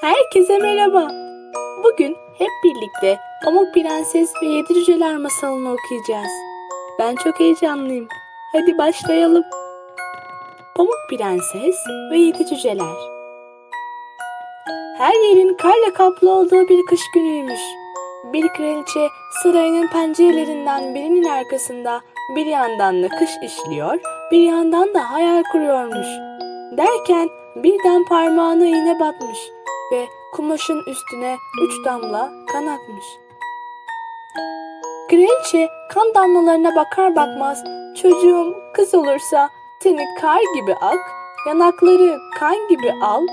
Herkese merhaba. Bugün hep birlikte Pamuk Prenses ve Yedi Cüceler masalını okuyacağız. Ben çok heyecanlıyım. Hadi başlayalım. Pamuk Prenses ve Yedi Cüceler Her yerin karla kaplı olduğu bir kış günüymüş. Bir kraliçe sarayının pencerelerinden birinin arkasında bir yandan da kış işliyor, bir yandan da hayal kuruyormuş. Derken birden parmağına iğne batmış ve kumaşın üstüne üç damla kan akmış. Kraliçe kan damlalarına bakar bakmaz çocuğum kız olursa teni kar gibi ak, yanakları kan gibi al,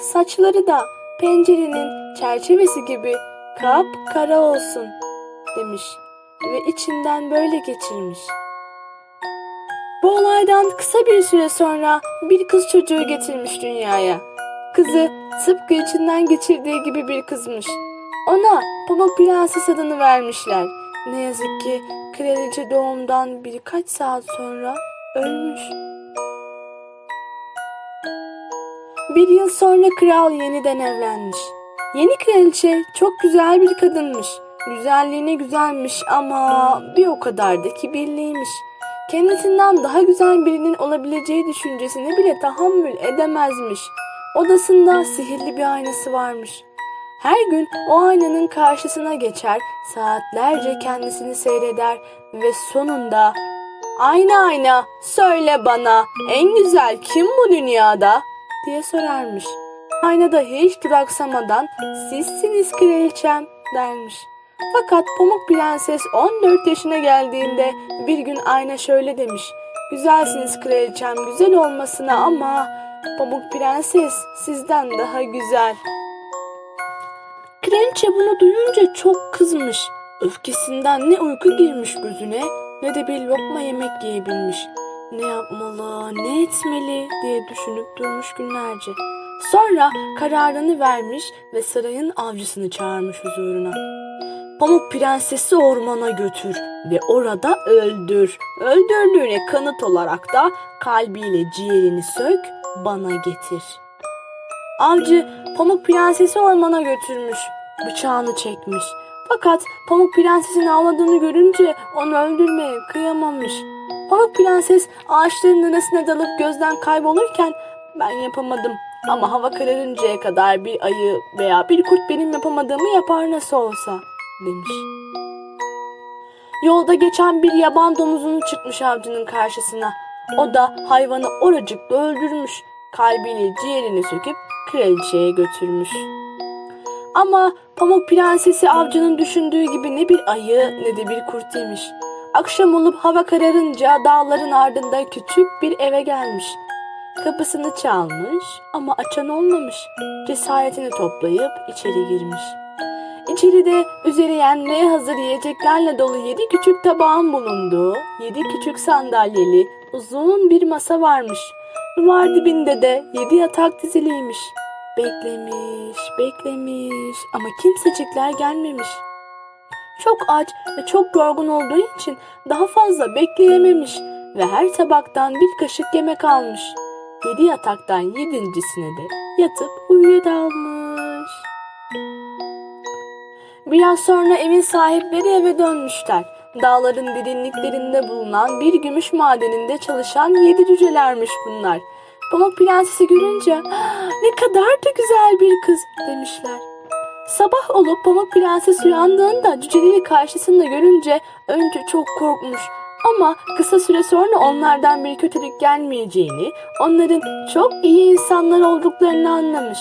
saçları da pencerenin çerçevesi gibi kap kara olsun demiş ve içinden böyle geçirmiş. Bu olaydan kısa bir süre sonra bir kız çocuğu getirmiş dünyaya. Kızı tıpkı içinden geçirdiği gibi bir kızmış. Ona Pamuk Prenses adını vermişler. Ne yazık ki kraliçe doğumdan birkaç saat sonra ölmüş. Bir yıl sonra kral yeniden evlenmiş. Yeni kraliçe çok güzel bir kadınmış. Güzelliğine güzelmiş ama bir o kadar da kibirliymiş. Kendisinden daha güzel birinin olabileceği düşüncesini bile tahammül edemezmiş. Odasında sihirli bir aynası varmış. Her gün o aynanın karşısına geçer, saatlerce kendisini seyreder ve sonunda ''Ayna ayna, söyle bana en güzel kim bu dünyada?'' diye sorarmış. Ayna da hiç duraksamadan ''Sizsiniz kraliçem'' dermiş. Fakat Pamuk Prenses 14 yaşına geldiğinde bir gün ayna şöyle demiş. Güzelsiniz kraliçem güzel olmasına ama Pamuk Prenses sizden daha güzel. Kraliçe bunu duyunca çok kızmış. Öfkesinden ne uyku girmiş gözüne ne de bir lokma yemek yiyebilmiş. Ne yapmalı, ne etmeli diye düşünüp durmuş günlerce. Sonra kararını vermiş ve sarayın avcısını çağırmış huzuruna. Pamuk Prensesi ormana götür ve orada öldür. Öldürdüğüne kanıt olarak da kalbiyle ciğerini sök, bana getir. Avcı Pamuk Prensesi ormana götürmüş. Bıçağını çekmiş. Fakat Pamuk Prenses'in ağladığını görünce onu öldürmeye kıyamamış. Pamuk Prenses ağaçların arasına dalıp gözden kaybolurken ben yapamadım. Ama hava kararıncaya kadar bir ayı veya bir kurt benim yapamadığımı yapar nasıl olsa demiş. Yolda geçen bir yaban domuzunu çıkmış avcının karşısına. O da hayvanı oracıkta öldürmüş. Kalbiyle ciğerini söküp kraliçeye götürmüş. Ama Pamuk Prensesi avcının düşündüğü gibi ne bir ayı ne de bir kurt yemiş. Akşam olup hava kararınca dağların ardında küçük bir eve gelmiş. Kapısını çalmış ama açan olmamış. Cesaretini toplayıp içeri girmiş. İçeride üzeri yenmeye hazır yiyeceklerle dolu yedi küçük tabağın bulunduğu, yedi küçük sandalyeli, uzun bir masa varmış. Duvar dibinde de yedi yatak diziliymiş. Beklemiş, beklemiş ama kimsecikler gelmemiş. Çok aç ve çok yorgun olduğu için daha fazla bekleyememiş ve her tabaktan bir kaşık yemek almış. Yedi yataktan yedincisine de yatıp uyuyadalmış. Biraz sonra evin sahipleri eve dönmüşler. Dağların derinliklerinde bulunan bir gümüş madeninde çalışan yedi cücelermiş bunlar. Pamuk Prensesi görünce "Ah, ne kadar da güzel bir kız demişler. Sabah olup Pamuk Prenses uyandığında cüceleri karşısında görünce önce çok korkmuş. Ama kısa süre sonra onlardan bir kötülük gelmeyeceğini, onların çok iyi insanlar olduklarını anlamış.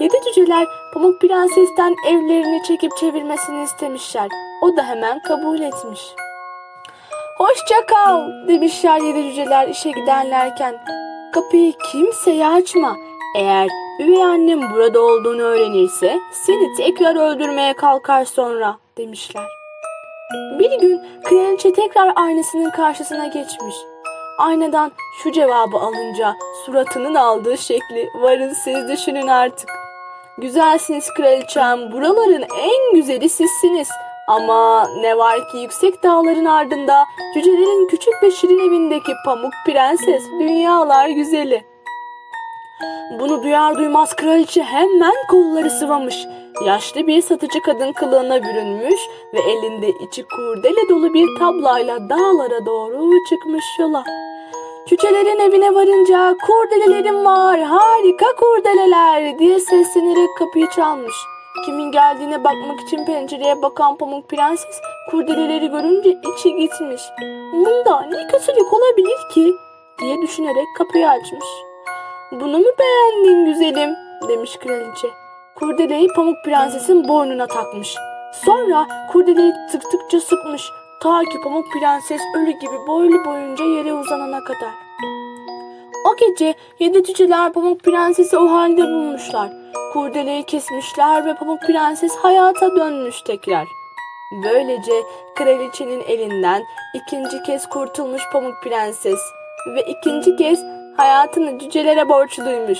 Yedi cüceler Pamuk Prenses'ten evlerini çekip çevirmesini istemişler. O da hemen kabul etmiş. Hoşça kal demişler yedi cüceler işe giderlerken. Kapıyı kimseye açma. Eğer üvey annem burada olduğunu öğrenirse seni tekrar öldürmeye kalkar sonra demişler. Bir gün kraliçe tekrar aynasının karşısına geçmiş. Aynadan şu cevabı alınca suratının aldığı şekli varın siz düşünün artık. Güzelsiniz kraliçem, buraların en güzeli sizsiniz. Ama ne var ki yüksek dağların ardında cücelerin küçük ve şirin evindeki pamuk prenses dünyalar güzeli. Bunu duyar duymaz kraliçe hemen kolları sıvamış. Yaşlı bir satıcı kadın kılığına bürünmüş ve elinde içi kurdele dolu bir tablayla dağlara doğru çıkmış yola. Cücelerin evine varınca kurdelelerim var, harika kurdeleler diye seslenerek kapıyı çalmış. Kimin geldiğine bakmak için pencereye bakan pamuk prenses kurdeleleri görünce içi gitmiş. Bunda ne kötülük olabilir ki diye düşünerek kapıyı açmış. Bunu mu beğendin güzelim demiş kraliçe. Kurdeleyi pamuk prensesin boynuna takmış. Sonra kurdeleyi tıktıkça sıkmış. Ta ki pamuk prenses ölü gibi boylu boyunca yere uzanana kadar. O gece yedi cüceler Pamuk Prenses'i o halde bulmuşlar. Kurdeleyi kesmişler ve Pamuk Prenses hayata dönmüş tekrar. Böylece kraliçenin elinden ikinci kez kurtulmuş Pamuk Prenses ve ikinci kez hayatını cücelere borçluymuş.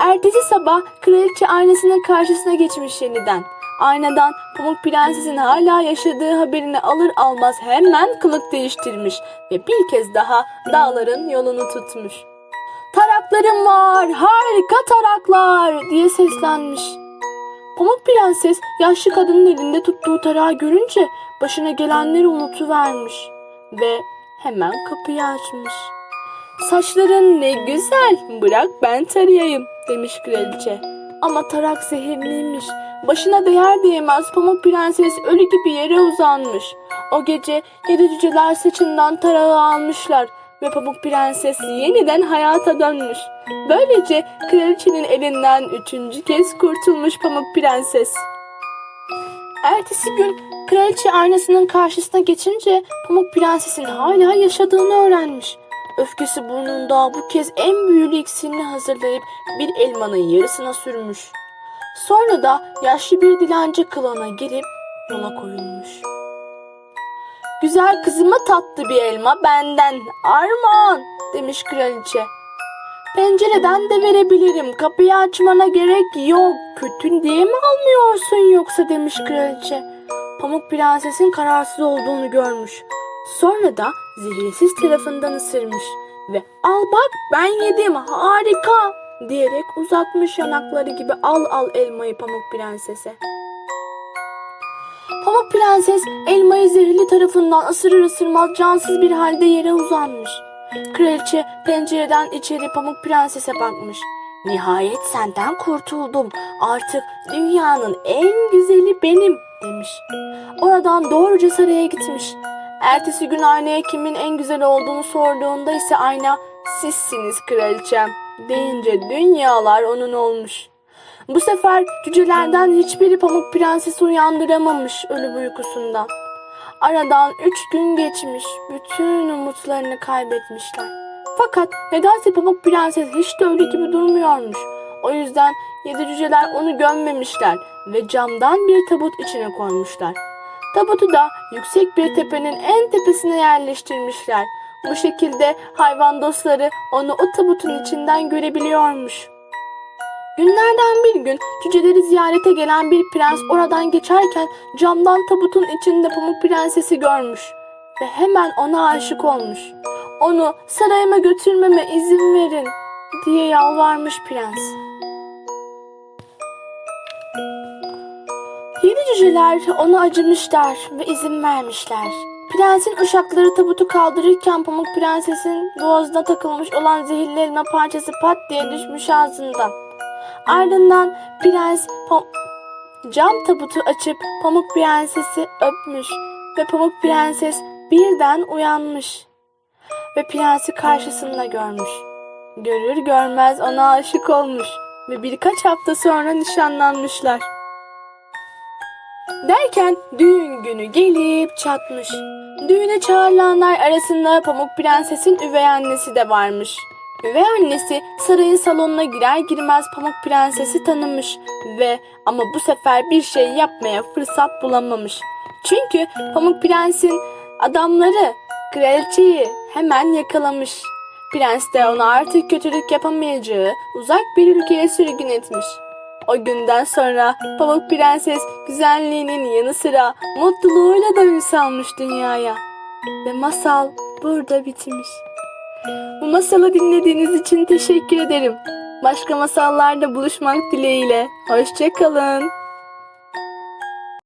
Ertesi sabah kraliçe aynasının karşısına geçmiş yeniden. Aynadan Pamuk Prenses'in hala yaşadığı haberini alır almaz hemen kılık değiştirmiş ve bir kez daha dağların yolunu tutmuş. Taraklarım var, harika taraklar diye seslenmiş. Pamuk Prenses yaşlı kadının elinde tuttuğu tarağı görünce başına gelenleri unutuvermiş ve hemen kapıyı açmış. Saçların ne güzel, bırak ben tarayayım demiş kraliçe. Ama tarak zehirliymiş. Başına değer değmez Pamuk Prenses ölü gibi yere uzanmış. O gece yedi cüceler saçından tarağı almışlar ve Pamuk Prenses yeniden hayata dönmüş. Böylece kraliçenin elinden üçüncü kez kurtulmuş Pamuk Prenses. Ertesi gün kraliçe aynasının karşısına geçince Pamuk Prenses'in hala yaşadığını öğrenmiş. Öfkesi burnunda bu kez en büyülü iksirini hazırlayıp bir elmanın yarısına sürmüş. Sonra da yaşlı bir dilenci kılığına girip yola koyulmuş. Güzel kızıma tatlı bir elma benden armağan demiş kraliçe. Pencereden de verebilirim. Kapıyı açmana gerek yok. Kötü diye mi almıyorsun yoksa demiş kraliçe. Pamuk prensesin kararsız olduğunu görmüş. Sonra da zehirsiz tarafından ısırmış. Ve al bak ben yedim harika diyerek uzatmış yanakları gibi al al elmayı Pamuk prensese. Pamuk prenses elmayı zehirli tarafından ısırır ısırmaz cansız bir halde yere uzanmış. Kraliçe pencereden içeri Pamuk Prenses'e bakmış. Nihayet senden kurtuldum. Artık dünyanın en güzeli benim demiş. Oradan doğruca saraya gitmiş. Ertesi gün aynaya kimin en güzel olduğunu sorduğunda ise ayna sizsiniz kraliçem deyince dünyalar onun olmuş. Bu sefer cücelerden hiçbiri Pamuk Prenses'i uyandıramamış ölü uykusundan. Aradan üç gün geçmiş, bütün umutlarını kaybetmişler. Fakat nedense Pamuk Prenses hiç de ölü gibi durmuyormuş. O yüzden yedi cüceler onu gömmemişler ve camdan bir tabut içine koymuşlar. Tabutu da yüksek bir tepenin en tepesine yerleştirmişler. Bu şekilde hayvan dostları onu o tabutun içinden görebiliyormuş. Günlerden bir gün cüceleri ziyarete gelen bir prens oradan geçerken camdan tabutun içinde Pamuk Prenses'i görmüş ve hemen ona aşık olmuş. Onu sarayıma götürmeme izin verin diye yalvarmış prens. Yedi cüceler ona acımışlar ve izin vermişler. Prensin uşakları tabutu kaldırırken Pamuk Prenses'in boğazına takılmış olan zehirli elma parçası pat diye düşmüş ağzından. Ardından prens cam tabutu açıp Pamuk Prenses'i öpmüş ve Pamuk Prenses birden uyanmış ve prensi karşısında görmüş. Görür görmez ona aşık olmuş ve birkaç hafta sonra nişanlanmışlar. Derken düğün günü gelip çatmış. Düğüne çağrılanlar arasında Pamuk Prenses'in üvey annesi de varmış. Üvey annesi sarayın salonuna girer girmez Pamuk Prenses'i tanımış ve ama bu sefer bir şey yapmaya fırsat bulamamış. Çünkü Pamuk Prens'in adamları kraliçeyi hemen yakalamış. Prens de ona artık kötülük yapamayacağı uzak bir ülkeye sürgün etmiş. O günden sonra Pamuk Prenses güzelliğinin yanı sıra mutluluğuyla da ün salmış dünyaya. Ve masal burada bitmiş. Bu masalı dinlediğiniz için teşekkür ederim. Başka masallarda buluşmak dileğiyle. Hoşçakalın.